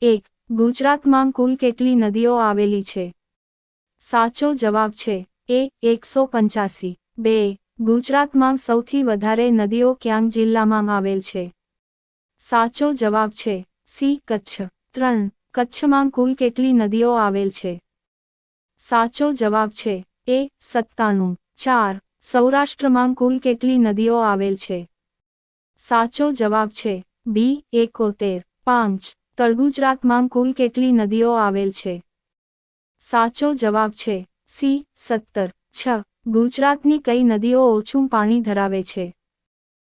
એક, ગુજરાતમાં કુલ કેટલી નદીઓ આવેલી છે? સાચો જવાબ છે, એ, એકસો પંચ્યાસી. બે, ગુજરાતમાં સૌથી વધારે નદીઓ ક્યાંક જિલ્લામાં આવેલ છે? સાચો જવાબ છે, સી, કચ્છ. ત્રણ, કચ્છમાં કુલ કેટલી નદીઓ આવેલ છે? સાચો જવાબ છે, એ, સત્તાણું. ચાર, સૌરાષ્ટ્રમાં કુલ કેટલી નદીઓ આવેલ છે? સાચો જવાબ છે, બી, એકોતેર. પાંચ તળગુજરાતમાં કુલ કેટલી નદીઓ આવેલ છે? સાચો જવાબ છે સી, સત્તર. છ. ગુજરાતની કઈ નદીઓ ઓછું પાણી ધરાવે છે?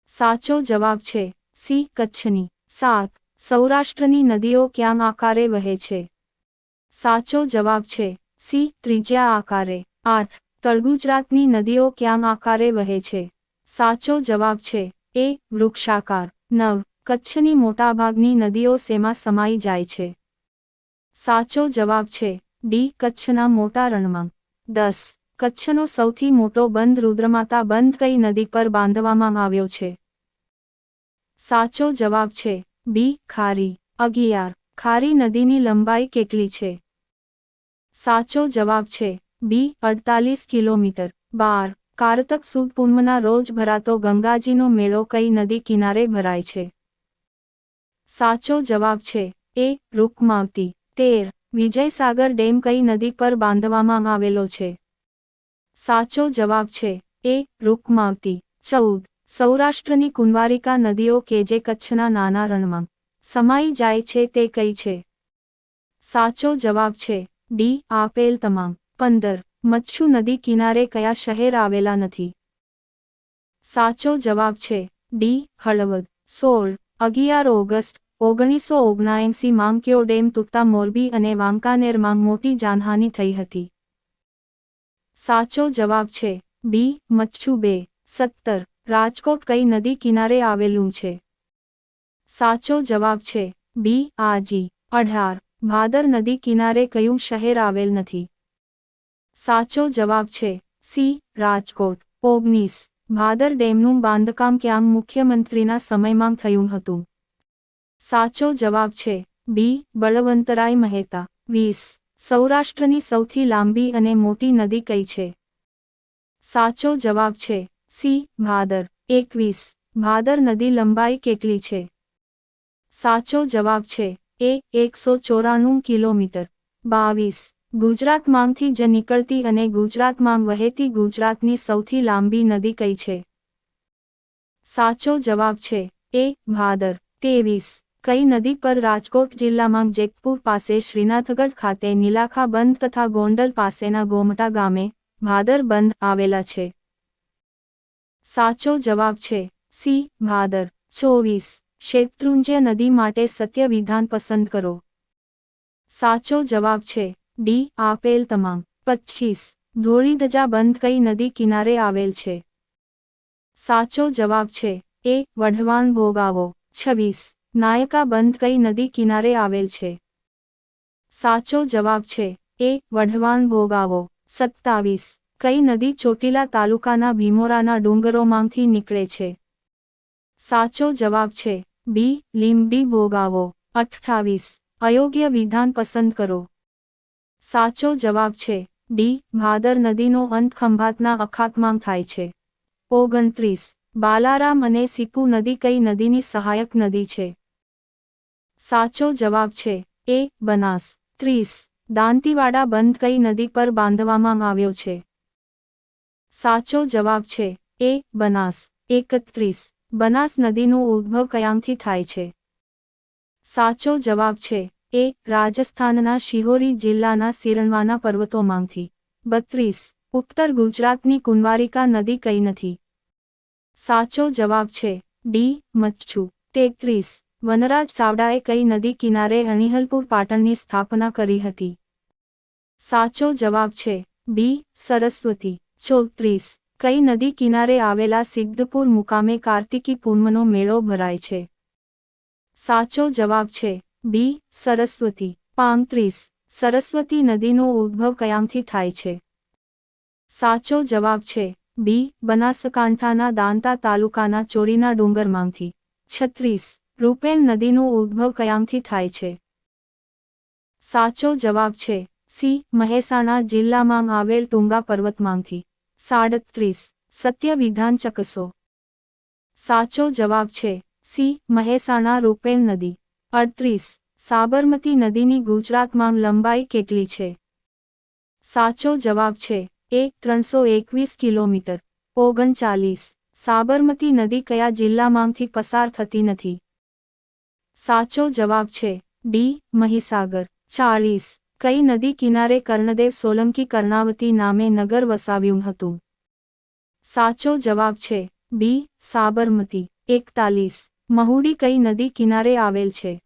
સાચો જવાબ છે સી, કચ્છની. સાત. સૌરાષ્ટ્રની નદીઓ ક્યાં આકારે વહે છે? સાચો જવાબ છે સી, ત્રિજ્યા આકારે. આઠ. તળગુજરાતની નદીઓ ક્યાં આકારે વહે છે? સાચો જવાબ છે એ, વૃક્ષાકાર. નવ. કચ્છની મોટાભાગની નદીઓ શેમાં સમાઈ જાય છે? સાચો જવાબ છે ડી, કચ્છના મોટા રણમાં. દસ, કચ્છનો સૌથી મોટો બંધ રુદ્રમાતા બંધ કઈ નદી પર બાંધવામાં આવ્યો છે? સાચો જવાબ છે બી, ખારી. અગિયાર, ખારી નદીની લંબાઈ કેટલી છે? સાચો જવાબ છે બી, અડતાલીસ કિલોમીટર. બાર, કારતક સુદ પૂનમના રોજ ભરાતો ગંગાજીનો મેળો કઈ નદી કિનારે ભરાય છે? સાચો જવાબ છે. એ, રૂકમાવતી. તેર, વિજયસાગર ડેમ કઈ નદી પર બાંધવામાં આવેલો છે? સાચો જવાબ છે. એ, રૂકમાવતી. ચૌદ, સૌરાષ્ટ્રની કુંવારિકા નદીઓ કે જે કચ્છના નાના રણમાં. સમાઈ જાય છે તે કઈ છે? સાચો જવાબ છે. ડી, આપેલ તમામ. પંદર, મચ્છુ નદી કિનારે કયા શહેર આવેલા નથી? સાચો જવાબ છે. ડી, હળવદ. સોળ અગિયાર ઓગસ્ટ, ઓગણીસો ઓગણાએંસી માં ડેમ તૂટતા મોરબી અને વાંકાનેરમાં મોટી જાનહાનિ થઈ હતી? સાચો જવાબ છે બી, મચ્છુ બે, સત્તર. રાજકોટ કઈ નદી કિનારે આવેલું છે? સાચો જવાબ છે બી, આજી. અઢાર. ભાદર નદી કિનારે કયું શહેર આવેલ નથી? સાચો જવાબ છે સી, રાજકોટ. ઓગણીસ. ભાદર ડેમનું બાંધકામ ક્યાંક મુખ્યમંત્રીના સમયમાં થયું હતું. સાચો જવાબ છે, બી, બળવંતરાય મહેતા, વીસ, સૌરાષ્ટ્રની સૌથી લાંબી અને મોટી નદી કઈ છે? સાચો જવાબ છે, સી, ભાદર, એકવીસ, ભાદર નદી લંબાઈ કેટલી છે? સાચો જવાબ છે, એ, એકસો ચોરાણું કિલોમીટર, બાવીસ ગુજરાતમાંથી જ નીકળતી અને ગુજરાતમાં વહેતી ગુજરાતની સૌથી લાંબી નદી કઈ છે? સાચો જવાબ છે, એ, ભાદર. તેવીસ કઈ નદી પર રાજકોટ જિલ્લામાં જેતપુર પાસે શ્રીનાથગઢ ખાતે નીલાખા બંધ તથા ગોંડલ પાસેના ગોમટા ગામે ભાદર બંધ આવેલા છે? સાચો જવાબ છે, સી, ભાદર. ચોવીસ. શેત્રુંજ્ય નદી માટે સત્ય વિધાન પસંદ કરો. સાચો જવાબ છે ડી આપેલ તમામ. પચ્ચીસ ધોળીધજા બંધ કઈ નદી કિનારે આવેલ છે? સાચો જવાબ છે. એ, વઢવાણ ભોગાવો. છવ્વીસ. નાયકા બંધ કઈ નદી કિનારે આવેલ છે? સાચો જવાબ છે. એ, વઢવાણ ભોગાવો. સત્તાવીસ. કઈ નદી ચોટીલા તાલુકાના ભીમોરાના ડુંગરોમાંથી નીકળે છે? સાચો જવાબ છે. બી, લીંબડી ભોગાવો. અઠ્ઠાવીસ. અયોગ્ય વિધાન પસંદ કરો. સાચો જવાબ છે. ડી. ભાદર નદીનો અંત ખંભાતના અખાતમાં થાય છે. ઓગણત્રીસ. બાલારામ અને સિપુ નદી કઈ નદીની સહાયક નદી છે? સાચો જવાબ છે. એ. બનાસ. ત્રીસ. દાંતીવાડા બંધ કઈ નદી પર બાંધવામાં આવ્યો છે? સાચો જવાબ છે. એ. બનાસ. એકત્રીસ. બનાસ નદીનો ઉદ્ભવ કયાંથી થાય છે? સાચો જવાબ છે. એ રાજસ્થાનના શિહોરી જિલ્લાના સિરણવાના પર્વતોમાંથી બત્રીસ. ઉત્તર ગુજરાતની કુંવારિકા નદી કઈ નથી? સાચો જવાબ છે ડી. મચ્છુ. તેત્રીસ. વનરાજ ચાવડાએ કઈ નદી કિનારે અણિહલપુર પાટણની સ્થાપના કરી હતી? સાચો જવાબ છે બી. સરસ્વતી. ચોત્રીસ. કઈ નદી કિનારે આવેલા સિદ્ધપુર મુકામે કાર્તિકી પૂર્ણનો મેળો ભરાય છે? સાચો જવાબ છે બી, સરસ્વતી. પાંત્રીસ, સરસ્વતી નદીનો ઉદ્ભવ કયામથી થાય છે? સાચો જવાબ છે બી, બનાસકાંઠાના દાંતા તાલુકાના ચોરીના ડુંગરમાંથી. છત્રીસ, રૂપેલ નદીનો ઉદ્ભવ કયામથી થાય છે? સાચો જવાબ છે સી, મહેસાણા જિલ્લામાં આવેલ ટુંગા પર્વતમાંથી. સાડત્રીસ સત્ય વિધાન ચકસો. સાચો જવાબ છે સી, મહેસાણા રૂપેલ નદી. અડત્રીસ સાબરમતી નદીની ગુજરાતમાં લંબાઈ કેટલી છે? સાચો જવાબ છે, એક ત્રણસો એકવીસ કિલોમીટર. ઓગણચાલીસ. સાબરમતી નદી કયા જિલ્લામાંથી પસાર થતી નથી? સાચો જવાબ છે, ડી, મહીસાગર. ચાલીસ. કઈ નદી કિનારે કર્ણદેવ સોલંકી કર્ણાવતી નામે નગર વસાવ્યું હતું? સાચો જવાબ છે, બી, સાબરમતી. એકતાલીસ. મહુડી કઈ નદી કિનારે આવેલ છે?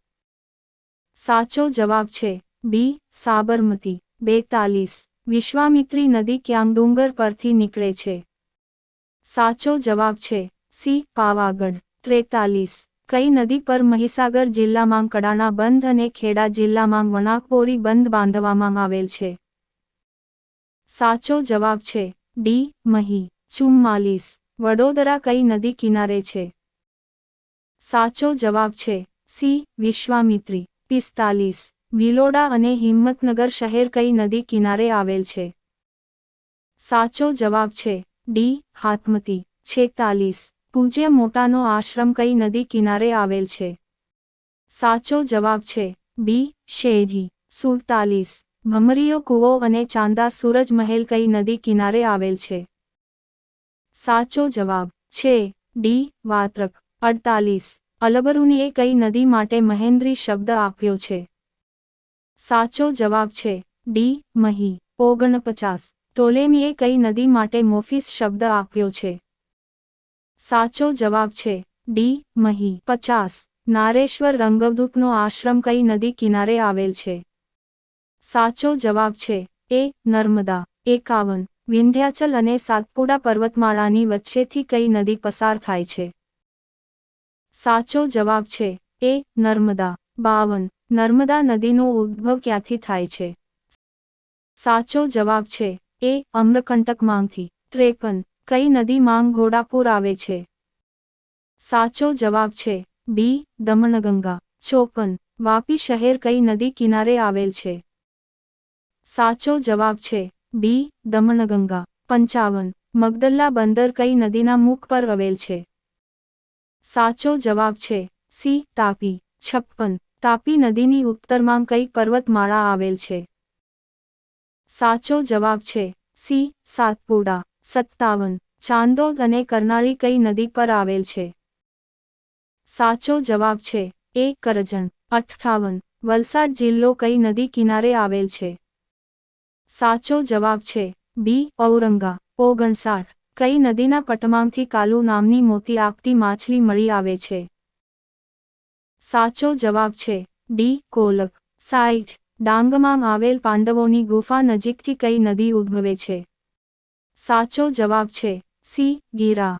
સાચો જવાબ છે બી, સાબરમતી, બેતાલીસ. વિશ્વામિત્રી નદી ક્યાં ડુંગર પરથી નીકળે છે? સાચો જવાબ છે સી, પાવાગઢ. ત્રેતાલીસ. કઈ નદી પર મહીસાગર જિલ્લામાં કડાણા બંધ અને ખેડા જિલ્લામાં વણાકપોરી બંધ બાંધવામાં આવેલ છે? સાચો જવાબ છે ડી, મહી. ચુમ્માલીસ. વડોદરા કઈ નદી કિનારે છે? સાચો જવાબ છે સી, વિશ્વામિત્રી. પિસ્તાલીસ. ભિલોડા અને હિંમતનગર શહેર કઈ નદી કિનારે આવેલ છે? સાચો જવાબ છે ડી, હાથમતી. છેતાલીસ. પૂજ્ય મોટાનો આશ્રમ કઈ નદી કિનારે આવેલ છે? સાચો જવાબ છે બી, શેરી. સુડતાલીસ. ભમરીયો કૂવો અને ચાંદા સૂરજ મહેલ કઈ નદી કિનારે આવેલ છે? સાચો જવાબ છે ડી, વાત્રક. અડતાલીસ. અલબરુનીએ કઈ નદી માટે મહેન્દ્રી શબ્દ આપ્યો છે? સાચો જવાબ છે, ડી, મહી. ઓગણપચાસ. ટોલેમીએ કઈ નદી માટે મોફીસ શબ્દ આપ્યો છે? સાચો જવાબ છે, ડી, મહી. પચાસ. નારેશ્વર રંગવદૂતનો આશ્રમ કઈ નદી કિનારે આવેલ છે? સાચો જવાબ છે, એ, નર્મદા. એકાવન. વિંધ્યાચલ અને સાતપુડા પર્વતમાળાની વચ્ચેથી કઈ નદી પસાર થાય છે? સાચો જવાબ છે, એ નર્મદા. બાવન, નર્મદા નદીનો ઉદ્ભવ ક્યાંથી થાય છે? સાચો જવાબ છે, એ અમ્રકંટક માંગથી ત્રેપન, કઈ નદી માંગ ઘોડાપુર આવે છે? સાચો જવાબ છે, બી, દમણગંગા. ચોપન, વાપી શહેર કઈ નદી કિનારે આવેલ છે? સાચો જવાબ છે, બી, દમણગંગા. પંચાવન, મગદલ્લા બંદર કઈ નદીના મુખ પર આવેલ છે? સાચો જવાબ છે. સી, તાપી. છપ્પન. તાપી નદીની ઉત્તરમાં કઈ પર્વતમાળા આવેલ છે? સાચો જવાબ છે. સી, સાતપુડા. સત્તાવન. ચાંદોદ અને કરનાળી કઈ નદી પર આવેલ છે? સાચો જવાબ છે. એ, કરજણ. અઠ્ઠાવન. વલસાડ જિલ્લો કઈ નદી કિનારે આવેલ છે? સાચો જવાબ છે. બી, ઔરંગા. ઓગણસાઠ. કઈ નદીના પટમાંથી કાલુ નામની મોતી આપતી માછલી મળી આવે છે. સાચો જવાબ છે, ડી કોલક સાઈઠ. ડાંગમાં આવેલ પાંડવોની ગુફા નજીકથી કઈ નદી ઉદ્ભવે છે? સાચો જવાબ છે, સી, ગીરા.